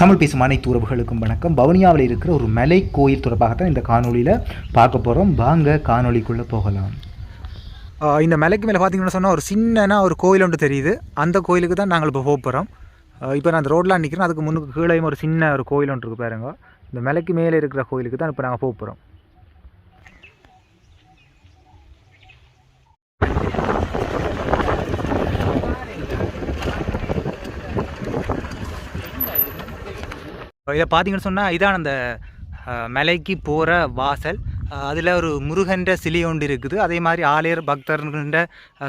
தமிழ் பேசும் அனைத்து உறவுகளுக்கும் வணக்கம். பவனியாவில் இருக்கிற ஒரு மலை கோயில் தொடர்பாகத்தான் இந்த காணொலியில் பார்க்க போகிறோம் வாங்க காணொலிக்குள்ளே போகலாம். இந்த மலைக்கு மேலே பார்த்தீங்கன்னு சொன்னால் ஒரு சின்னனா ஒரு கோயில் ஒன்று தெரியுது. அந்த கோயிலுக்கு தான் நாங்கள் இப்போ போக போகிறோம் இப்போ நான் அந்த ரோட்லாம் நிற்கிறேன் அதுக்கு முன்னுக்கு கீழேயும் ஒரு சின்ன ஒரு கோயில் ஒன்று இருக்குது பாருங்க. இந்த மலைக்கு மேலே இருக்கிற கோயிலுக்கு தான் இப்போ நாங்கள் போக போகிறோம் இதை பார்த்தீங்கன்னு சொன்னால் இதான் அந்த மலைக்கு போகிற வாசல். அதில் ஒரு முருகன்ற சிலை ஒன்று இருக்குது. அதே மாதிரி ஆலயர் பக்தர்கின்ற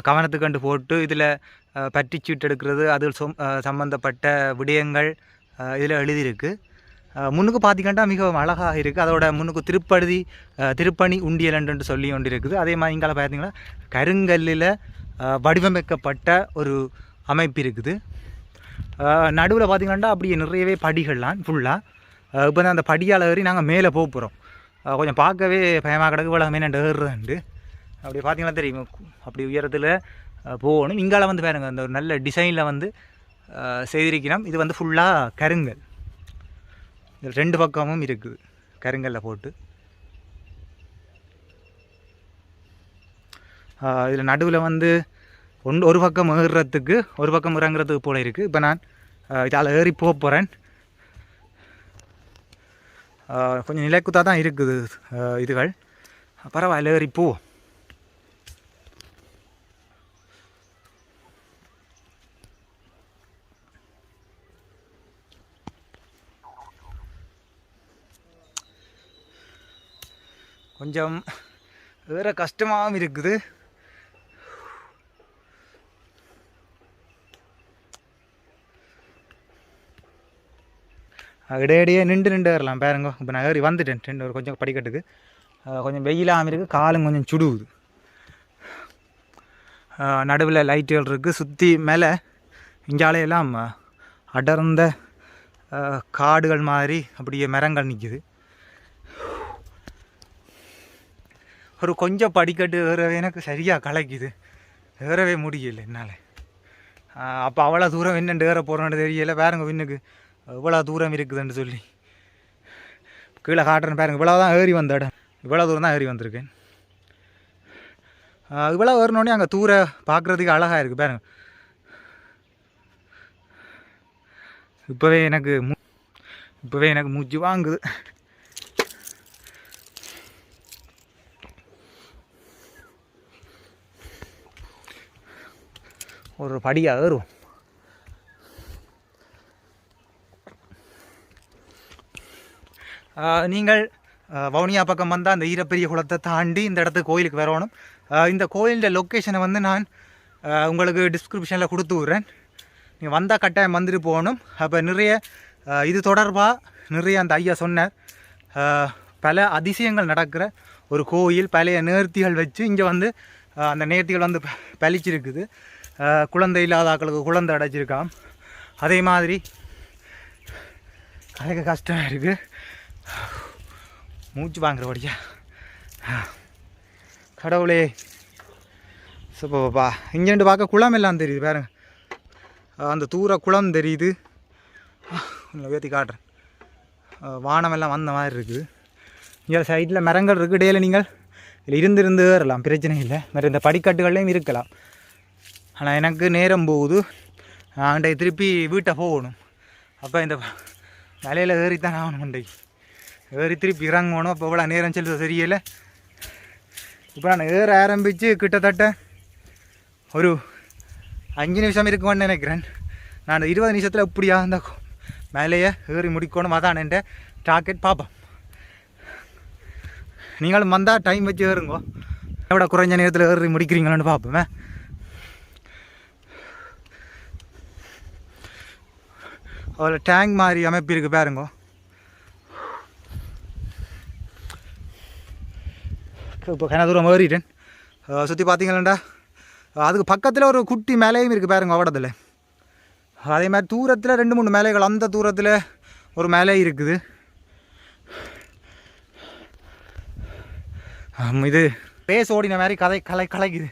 கவனத்துக்கு கண்டு போட்டு இதில் பற்றி சீட்டு எடுக்கிறது அது சொம் சம்மந்தப்பட்ட விடயங்கள் இதில் எழுதியிருக்கு. முன்னுக்கு பார்த்தீங்கன்னா மிகவும் அழகாக இருக்குது அதோட முன்னுக்கு திருப்பதி திருப்பணி உண்டியல் என்று சொல்லி ஒன்று இருக்குது. அதே மாதிரி இங்கால பார்த்தீங்கன்னா கருங்கல்லில் வடிவமைக்கப்பட்ட ஒரு அமைப்பு இருக்குது. நடுவில் பார்த்திங்கன்னா அப்படியே நிறையவே படிகள்லாம் ஃபுல்லாக இப்போ தான் அந்த படியால் ஏறி நாங்கள் மேலே போக போகிறோம் கொஞ்சம் பார்க்கவே பயமாக கிடக்கு இவ்வளோ மேலே ஏறுறதுண்டு அப்படி பார்த்தீங்கன்னா தெரியும் அப்படி உயரத்தில் போகணும். இங்கால வந்து பாருங்க அந்த ஒரு நல்ல டிசைனில் வந்து செய்திருக்கிறோம். இது வந்து ஃபுல்லாக கருங்கல். இது ரெண்டு பக்கமும் இருக்குது கருங்கல்ல போட்டு. இதில் நடுவில் வந்து ஒன்று ஒரு பக்கம் ஏறுறதுக்கு ஒரு பக்கம் இறங்குறதுக்கு போல இருக்குது இப்போ நான் இதால் ஏறி போக போகிறேன் கொஞ்சம் நிலைக்குத்தாக தான் இருக்குது இதுகள். பரவாயில்ல ஏறி போ. கொஞ்சம் வேறு கஷ்டமாகவும் இருக்குது. இடையிடையே நின்று நின்று வரலாம் பாருங்க இப்போ நான் ஏறி வந்துட்டேன். ரெண்டு ஒரு கொஞ்சம் படிக்கட்டுக்கு. கொஞ்சம் வெயிலாக இருக்குது காலும் கொஞ்சம் சுடுவுது. நடுவில் லைட்டுகள் இருக்குது சுற்றி மேலே இங்காலையெல்லாம் அடர்ந்த காடுகள் மாதிரி அப்படியே மரங்கள் நிற்கிது ஒரு கொஞ்சம் படிக்கட்டு ஏறவே எனக்கு சரியாக கலக்குது. ஏறவே முடியல என்னால். அப்போ அவ்வளோ தூரம் என்னென்று ஏற போகிறோன்னு தெரியல. வேறங்க விண்ணுக்கு. இவ்வளோ தூரம் இருக்குதுன்னு சொல்லி. கீழே காட்டுறேன் பாருங்க. இவ்வளோ தான் ஏறி வந்த இடம். இவ்வளோ தூரம் தான் ஏறி வந்திருக்கேன். இவ்வளோ ஏறினோடனே அங்கே தூர பார்க்குறதுக்கு அழகாக இருக்குது பாருங்க. இப்போவே எனக்கு மூ இப்போவே எனக்கு மூச்சு வாங்குது. ஒரு படியாக ஏறுவோம். நீங்கள் வவுனியா பக்கம் வந்தால் அந்த ஈரப்பெரிய குளத்தை தாண்டி இந்த இடத்துக்கு கோயிலுக்கு வரணும். இந்த கோயிலில் லொக்கேஷனை வந்து நான் உங்களுக்கு டிஸ்கிரிப்ஷனில் கொடுத்து விட்றேன். நீங்கள் வந்தால் கட்டாயம் வந்துட்டு போகணும். அப்போ நிறைய இது தொடர்பாக நிறைய அந்த ஐயா சொன்னார். பல அதிசயங்கள் நடக்கிற ஒரு கோயில் பழைய நேர்த்திகள் வச்சு இங்கே வந்து அந்த நேர்த்திகள் வந்து ப- குழந்தை இல்லாத ஆக்களுக்கு குழந்தை அடைச்சிருக்காம். அதே மாதிரி அதுக்கு கஷ்டம் இருக்குது மூச்சு வாங்குறபடியா? கடவுளே. சப்பா இங்கேண்டு பார்க்க குளம் எல்லாம் தெரியுது பாருங்க. அந்த தூர குளம் தெரியுது. உங்களை ஏற்றி காட்டுறேன். வானமெல்லாம் வந்த மாதிரி இருக்குது. இங்கே சைடில் மரங்கள் இருக்குது இடையில நீங்கள்? இதில் இருந்து இருந்து ஏறலாம் பிரச்சனை இல்லை. மாதிரி இந்த படிக்கட்டுகள்லையும் இருக்கலாம். ஆனால் எனக்கு நேரம் போகுது. நான் திருப்பி வீட்டை போகணும். அப்போ இந்த மலையில் ஏறித்தான் ஆகணும் மண்டை ஏறி திருப்பி இறங்கணும். அப்போ இவ்வளோ நேரம் செல்வது சரியில்லை. இப்போ நான் ஏற ஆரம்பித்து கிட்டத்தட்ட ஒரு அஞ்சு நிமிஷம் இருக்குமென்னு நினைக்கிறேன். நான் இருபது நிமிஷத்தில் இப்படியா அந்த மேலேயே ஏறி முடிக்கணும். அதான் என் டார்கெட் பார்ப்போம் நீங்களும் வந்தால் டைம் வச்சு ஏறுங்கோ. எவ்வளோ குறைஞ்ச நேரத்தில் ஏறி முடிக்கிறீங்களான்னு பார்ப்போமே அதில் டேங்க் மாதிரி அமைப்பு இருக்குது பாருங்கோ. இப்போ கன தூரம் ஏறிட்டேன். சுற்றி பார்த்தீங்களாண்டா அதுக்கு பக்கத்தில் ஒரு குட்டி மேலையும் இருக்குது பாருங்க ஓடத்தில் அதே மாதிரி தூரத்தில் ரெண்டு மூணு மேலைகள் அந்த தூரத்தில் ஒரு மேலே இருக்குது. இது பேஸ் ஓடின மாதிரி கதை கலை கலைக்குது.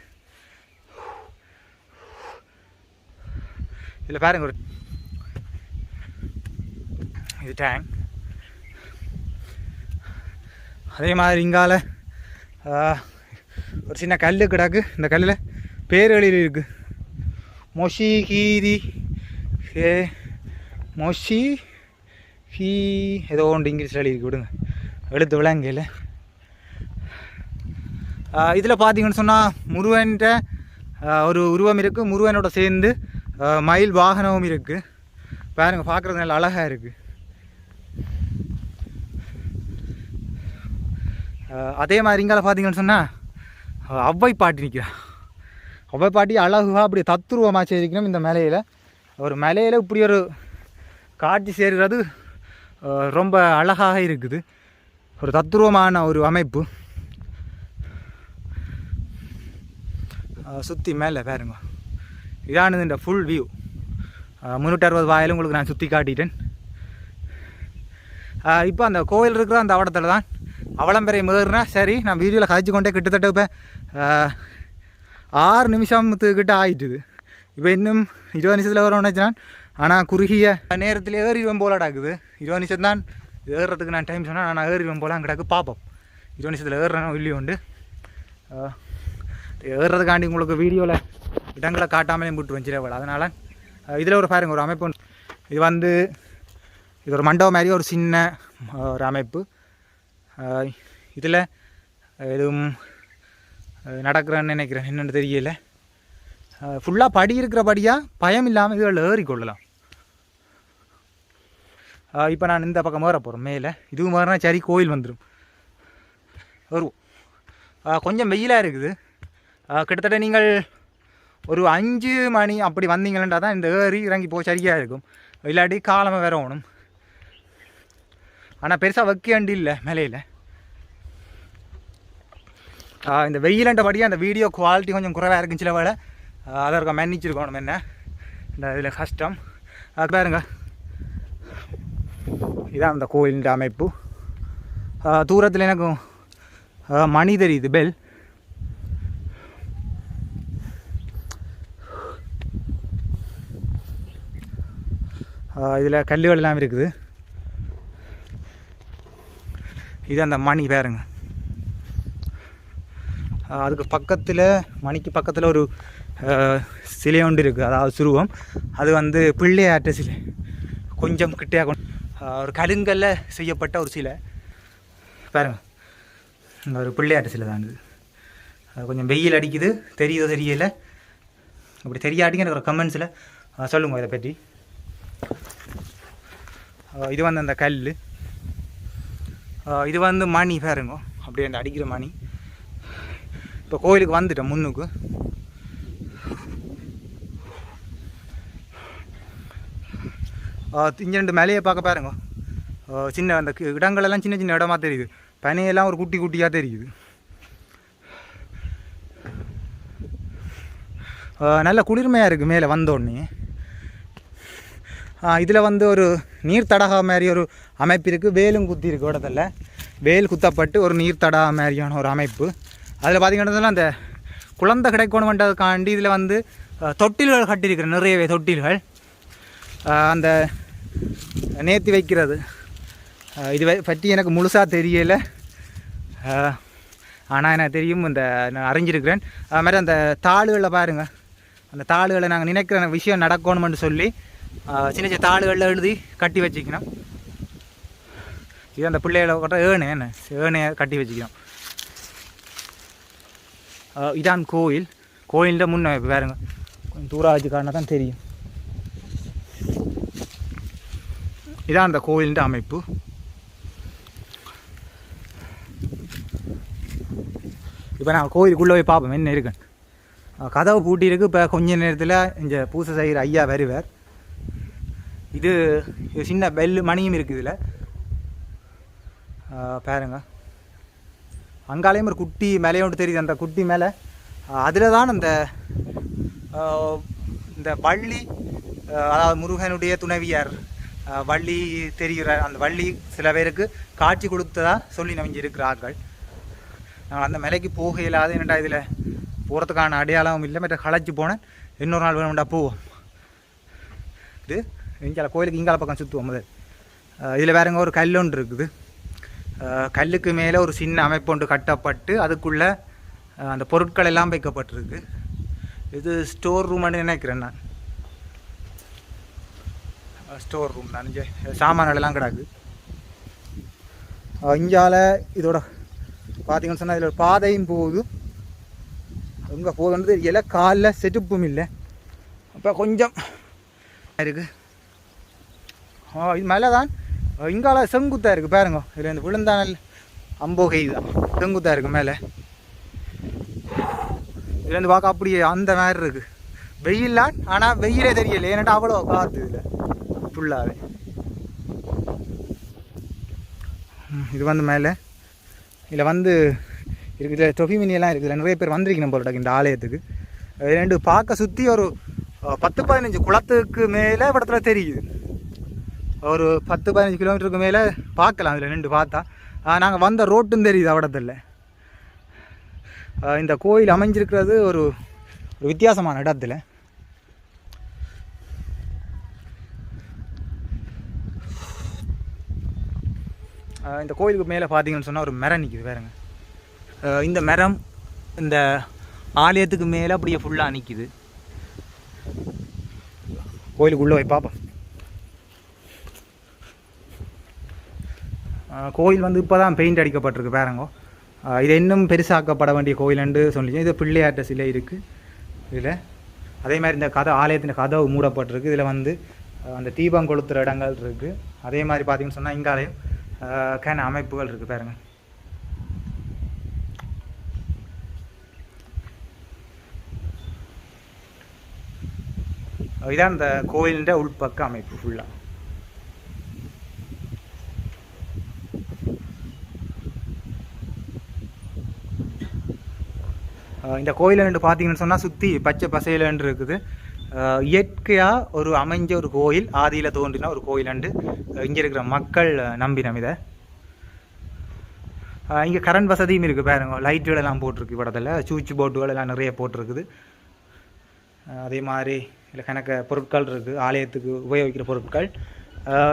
இதில் பாருங்க ஒரு இது டேங்க் அதே மாதிரி இங்கால ஒரு சின்ன கல் கிடக்கு. இந்த கல்லில் பேர் எழுதி இருக்கு. மொஷி ஹீதி ஹே மொஷி ஹீ ஏதோ ஒன்று இங்கிலீஷில் எழுதி விடுங்க. எழுத்து விளங்கையில் இதில் பார்த்தீங்கன்னு சொன்னால் முருகன்கிட்ட ஒரு உருவம் இருக்குது முருகனோட சேர்ந்து மயில் வாகனமும் இருக்குது பாருங்கள் பார்க்குறது நல்லா அழகாக இருக்குது அதே மாதிரி இங்கால பார்த்தீங்கன்னு சொன்னால் அவ்வை பாட்டி நிற்கிறா அவ்வை பாட்டி அழகுவா அப்படி தத்துருவமாக செய்திருக்கணும் இந்த மலையில். ஒரு மலையில் இப்படி ஒரு காட்சி சேர்கிறது ரொம்ப அழகாக இருக்குது. ஒரு தத்துருவமான ஒரு அமைப்பு. சுற்றி மேலே பாருங்க. இதானது இந்த ஃபுல் வியூ முந்நூற்றி அறுபது வாயிலும் உங்களுக்கு நான் சுற்றி காட்டிட்டேன். இப்போ அந்த கோயில் இருக்கிற அந்த அவடத்தில் தான் அவளம்பெறை முதல்னா சரி நான் வீடியோவில் காய்ச்சி கொண்டே கிட்டத்தட்ட இப்போ ஆறு நிமிஷத்துக்கிட்ட ஆயிட்டுது. இப்போ இன்னும் இருபது நிமிஷத்தில் வர நினச்சான் ஆனால் குறுகிய நேரத்தில் ஏறிடுவேன் போல கிடக்குது. இருபது நிமிஷம் தான் ஏறுறதுக்கு நான் டைம் சொன்னால் நான் ஏறிடுவேன் போல கிடக்கு பார்ப்போம் இருபது நிமிஷத்தில் ஏறுறேன் இல்லையோ உண்டு. ஏறுறதுக்காண்டி உங்களுக்கு வீடியோவில் இடங்களை காட்டாமலே விட்டு வச்சிருவேன் அதனால் இதில் ஒரு பாருங்கள் ஒரு அமைப்பு இது வந்து இது ஒரு மண்டபம் மாதிரி ஒரு சின்ன ஒரு அமைப்பு. இதில் எதுவும் நடக்கிறேன்னு நினைக்கிறேன். என்னென்னு தெரியல. ஃபுல்லாக படி இருக்கிறபடியாக பயம் இல்லாமல் இதில் ஏறிக்கொள்ளலாம் இப்போ நான் இந்த பக்கம் ஏற போகிறேன் மேலே. இதுவும் மாதிரினா சரி கோயில் வந்துடும் வருவோம். கொஞ்சம் வெயிலாக இருக்குது. கிட்டத்தட்ட நீங்கள் ஒரு அஞ்சு மணி அப்படி வந்தீங்களா தான் இந்த ஏறி இறங்கி போக சரியாக இருக்கும். இல்லாட்டி காலமாக வேற ஓணும். ஆனால் பெருசாக வைக்க வேண்டி இல்லை மேலையில். இந்த வெயிலண்டபடியாக அந்த வீடியோ குவாலிட்டி கொஞ்சம் குறைவாக இருக்குன்னு சில வேலை. அதை இருக்க மன்னிச்சிருக்கணும் என்ன? இந்த இதில் கஷ்டம். அது பாருங்க. இதான் அந்த கோயிலின் அமைப்பு. தூரத்தில் எனக்கு மணி தெரியுது பெல் இதில் கல்லுகள் எல்லாம் இருக்குது. இது அந்த மணி பாருங்க. அதுக்கு பக்கத்தில் மணிக்கு பக்கத்தில் ஒரு சிலை ஒன்று இருக்குது அதாவது சுருவம். அது வந்து பிள்ளையாட்ட சிலை. கொஞ்சம் கிட்டே ஒரு கருங்கல்ல செய்யப்பட்ட ஒரு சிலை. பாருங்க. ஒரு பிள்ளையாட்ட சிலை தான் இது. அது கொஞ்சம் வெயில் அடிக்குது. தெரியுதோ தெரியல. அப்படி தெரியாட்டிங்க எனக்கு ஒரு கமெண்ட்ஸில் சொல்லுங்க இதை பற்றி. இது வந்து அந்த கல் இது வந்து மணி பாருங்க அப்படியே அந்த அடிக்கிற மணி. இப்போ கோயிலுக்கு வந்துட்டேன் முன்னுக்கு. இங்கே ரெண்டு மலையை பார்க்க பாருங்க. சின்ன அந்த கி- இடங்களெல்லாம் சின்ன சின்ன இடமா தெரியுது. பனையெல்லாம் ஒரு குட்டி குட்டியாக தெரியுது. நல்ல குளிர்மையாக இருக்குது மேலே வந்தோடனே இதில் வந்து ஒரு நீர் தடகா மாதிரி ஒரு அமைப்பு இருக்குது வேலும் குத்தி இருக்கு இடத்துல வேல் குத்தப்பட்டு ஒரு நீர் தடா மாதிரியான ஒரு அமைப்பு. அதில் பார்த்தீங்கன்னா அந்த குழந்தை கிடைக்கணுமென்றதுக்காண்டி இதில் வந்து தொட்டில்கள் கட்டியிருக்கிறேன் நிறையவே தொட்டில்கள். அந்த நேர்த்தி வைக்கிறது. இது பற்றி எனக்கு முழுசாக தெரியலை. ஆனால் எனக்கு தெரியும் இந்த நான் அறிஞ்சிருக்கிறேன். அது மாதிரி அந்த தாளுகளில் பாருங்கள் அந்த தாளுகளை நாங்கள் நினைக்கிற விஷயம் நடக்கணும்னு சொல்லி சின்ன சின்ன தாளுகளில் எழுதி கட்டி வச்சுக்கணும் இது அந்த பிள்ளைகளை கொட்ட ஏனே என்ன ஏணையை கட்டி வச்சுக்கணும் இதான் கோயில் கோயில்ட முன்ன பாருங்க கொஞ்சம் தூரம் ஆச்சு காரணம் தான் தெரியும் இதான் அந்த கோயிலின் அமைப்பு இப்போ நான் கோயிலுக்குள்ளே போய் பார்ப்போம் என்ன இருக்குன்னு கதவை பூட்டியிருக்கு இருக்கு இப்போ கொஞ்ச நேரத்தில் இங்கே பூசை செய்கிற ஐயா வருவார் இது இது சின்ன பெல் மணியும் இருக்குது இதில். பாருங்க. அங்காலையும் ஒரு குட்டி மேலேயோண்டு தெரியுது அந்த குட்டி மேலே. அதில் தான் அந்த இந்த வள்ளி அதாவது முருகனுடைய துணைவியார். வள்ளி தெரிகிற அந்த வள்ளி சில பேருக்கு காட்சி கொடுத்ததா சொல்லி நம்பிஞ்சு ஆட்கள் நான் அந்த மலைக்கு போக இல்லாத என்னடா இதில் போகிறதுக்கான அடையாளமும் இல்லை மற்ற களைச்சி போனேன் இன்னொரு நாள் வேணும்டா போவோம். இது இங்கால கோயிலுக்கு இங்கால பக்கம் சுற்றுவோம் முதல். இதில் வேறங்க ஒரு கல் ஒன்று இருக்குது. கல்லுக்கு மேலே ஒரு சின்ன அமைப்பு ஒன்று கட்டப்பட்டு அதுக்குள்ளே அந்த பொருட்கள் எல்லாம் வைக்கப்பட்டிருக்கு. இது ஸ்டோர் ரூம்னு நினைக்கிறேன் நான். ஸ்டோர் ரூம் தான் இங்கே சாமான்கள் எல்லாம் கிடக்கு. இங்கால இதோட பார்த்தீங்கன்னு சொன்னால் இதில் பாதையும் போகுது. அங்கே போகுதுன்னு இலை காலில் செட்டுப்பும் இல்லை. அப்போ கொஞ்சம் இருக்குது ஆ இது மேலே தான் இங்கால செங்குத்தாக இருக்குது பாருங்க. இதில் இந்த விழுந்தானல் அம்போகை தான் செங்குத்தாக இருக்குது மேலே. இதுலேருந்து பார்க்க அப்படியே அந்த மாதிரி இருக்குது வெயில்லாம் ஆனால் வெயிலே தெரியல. ஏன்னாட்டா அவ்வளோ காற்று இதில் ஃபுல்லாகவே இது வந்து மேலே. இதில் வந்து இருக்குது தொஃபி மினியெல்லாம் இருக்குது நிறைய பேர் வந்திருக்கணும் போல இந்த ஆலயத்துக்கு. ரெண்டு பார்க்க சுற்றி ஒரு பத்து பதினஞ்சு குளத்துக்கு மேலே படத்தில் தெரியுது. ஒரு பத்து பதினஞ்சு கிலோமீட்டருக்கு மேலே பார்க்கலாம் அதில் நின்று பார்த்தா. நாங்கள் வந்த ரோட்டும் தெரியுது அவடத்தில். இந்த கோயில் அமைஞ்சிருக்கிறது ஒரு ஒரு வித்தியாசமான இடத்துல. இந்த கோயிலுக்கு மேலே பார்த்தீங்கன்னு சொன்னால் ஒரு மரம் நிற்குது வேறுங்க இந்த மரம் இந்த ஆலயத்துக்கு மேலே அப்படியே ஃபுல்லாக நிற்கிது கோயிலுக்குள்ளே போய் பார்ப்போம் கோயில் வந்து இப்போ தான் பெயிண்ட் அடிக்கப்பட்டிருக்கு பாருங்க. இது இன்னும் பெருசாக்கப்பட வேண்டிய கோயிலுண்டு சொல்லிச்சு. இது பிள்ளையாட்ட சிலை இருக்குது இதில் அதே மாதிரி இந்த கதை ஆலயத்தின் கதவு மூடப்பட்டிருக்கு. இதில் வந்து அந்த தீபம் கொளுத்துற இடங்கள் இருக்குது அதே மாதிரி பார்த்தீங்கன்னு சொன்னால் இங்காலையும் கேன அமைப்புகள் இருக்குது பாருங்க. இதான் இந்த கோயிலின்ற உள்பக்க அமைப்பு ஃபுல்லாக இந்த கோயிலை ரெண்டு பார்த்தீங்கன்னு சொன்னால் சுற்றி பச்சை பசையிலன்று இருக்குது. இயற்கையாக ஒரு அமைஞ்ச ஒரு கோயில் ஆதியில் தோன்றின ஒரு கோயிலண்டு இங்கே இருக்கிற மக்கள் நம்பினம் இதை இங்கே கரண்ட் வசதியும் இருக்குது பாருங்க. லைட்டுகள் எல்லாம் போட்டிருக்கு படத்தில். சூச் போட்டுகள் எல்லாம் நிறைய போட்டிருக்குது. அதே மாதிரி இல்லை கணக்க பொருட்கள் இருக்குது ஆலயத்துக்கு உபயோகிக்கிற பொருட்கள்.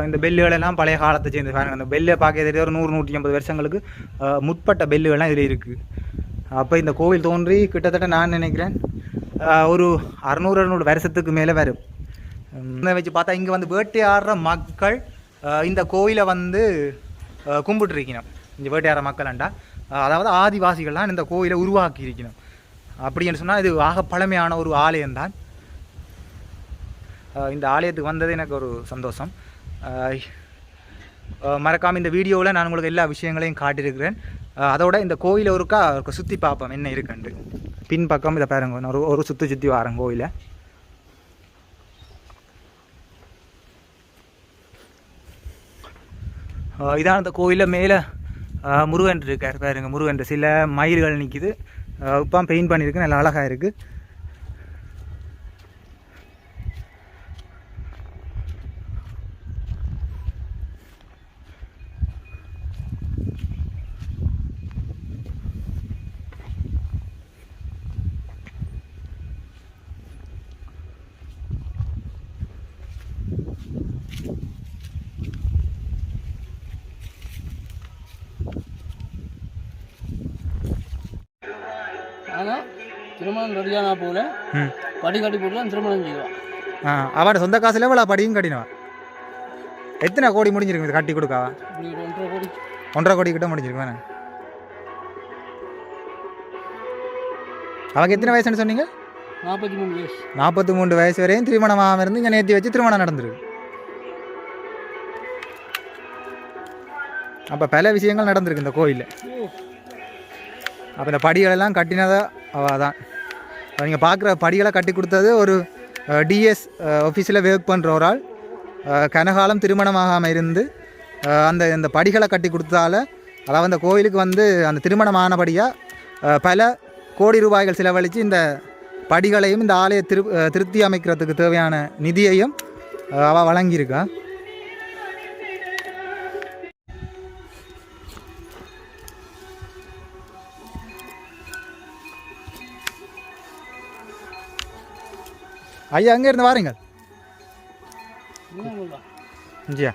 இந்த பெல்லுகளெல்லாம் பழைய காலத்தை சேர்ந்து பாருங்கள் அந்த பெல்லை பார்க்க தெரியாத ஒரு நூறு நூற்றி ஐம்பது வருஷங்களுக்கு முற்பட்ட பெல்லுகள்லாம் இதில் இருக்குது அப்போ இந்த கோவில் தோன்றி கிட்டத்தட்ட நான் நினைக்கிறேன் ஒரு அறநூறு அறுநூறு வருஷத்துக்கு மேலே வரும். இதை வச்சு பார்த்தா இங்கே வந்து வேட்டையாடுற மக்கள் இந்த கோயிலை வந்து கும்பிட்டுருக்கணும். இந்த வேட்டையாடுற மக்கள்ண்டா அதாவது ஆதிவாசிகள்லாம் இந்த கோயிலை உருவாக்கி இருக்கணும் அப்படின்னு சொன்னால் இது ஆக பழமையான ஒரு ஆலயம்தான் இந்த ஆலயத்துக்கு வந்தது எனக்கு ஒரு சந்தோஷம். மறக்காமல் இந்த வீடியோவில் நான் உங்களுக்கு எல்லா விஷயங்களையும் காட்டியிருக்கிறேன். அதோட இந்த கோயிலை ஒருக்கா சுற்றி பார்ப்போம். என்ன இருக்குன்ட்டு. பின் பக்கம் இதை பாருங்க. ஒரு ஒரு சுற்றி சுற்றி வரேன் கோயிலை. இதான் அந்த கோயிலில் மேலே முருகன் இருக்கார். பாருங்க முருகன். சில மயில்கள் நிற்கிது இப்போ பெயிண்ட் பண்ணியிருக்கு. நல்லா அழகாக இருக்குது ஆனால் திருமணம் ரெடியான போல படி கட்டி போட்டு திருமணம் செய்வான். அவட சொந்த காசுல இவ்வளோ படியும் கட்டினவா? எத்தனை கோடி முடிஞ்சிருக்கு இது கட்டி கொடுக்காவா ஒன்றரை கோடி. ஒன்றரை கோடி கிட்ட முடிஞ்சிருக்கு அவங்க எத்தனை வயசுன்னு சொன்னீங்க? நாற்பத்தி மூணு வயசு. நாற்பத்தி மூணு வயசு வரையும் திருமணமாக இருந்து இங்கே நேர்த்தி வச்சு திருமணம் நடந்திருக்கு. அப்போ பல விஷயங்கள் நடந்திருக்கு இந்த கோயிலில். அப்போ இந்த படிகளெல்லாம் கட்டினதா அவள் தான் நீங்கள் பார்க்குற படிகளை கட்டி கொடுத்தது ஒரு டிஎஸ் ஆஃபீஸில் ஒர்க் பண்ணுற ஒரு ஆள். கனகாலம் திருமணமாகாமல் இருந்து அந்த இந்த படிகளை கட்டி கொடுத்தால அதாவது அந்த கோயிலுக்கு வந்து அந்த திருமணமானபடியாக பல கோடி ரூபாய்கள் செலவழித்து இந்த படிகளையும் இந்த ஆலய திரு திருப்தி திருத்தி அமைக்கிறதுக்கு தேவையான நிதியையும் அவள் வழங்கியிருக்கா. ஐயா அங்கே இருந்து வாருங்கள் இஞ்சியா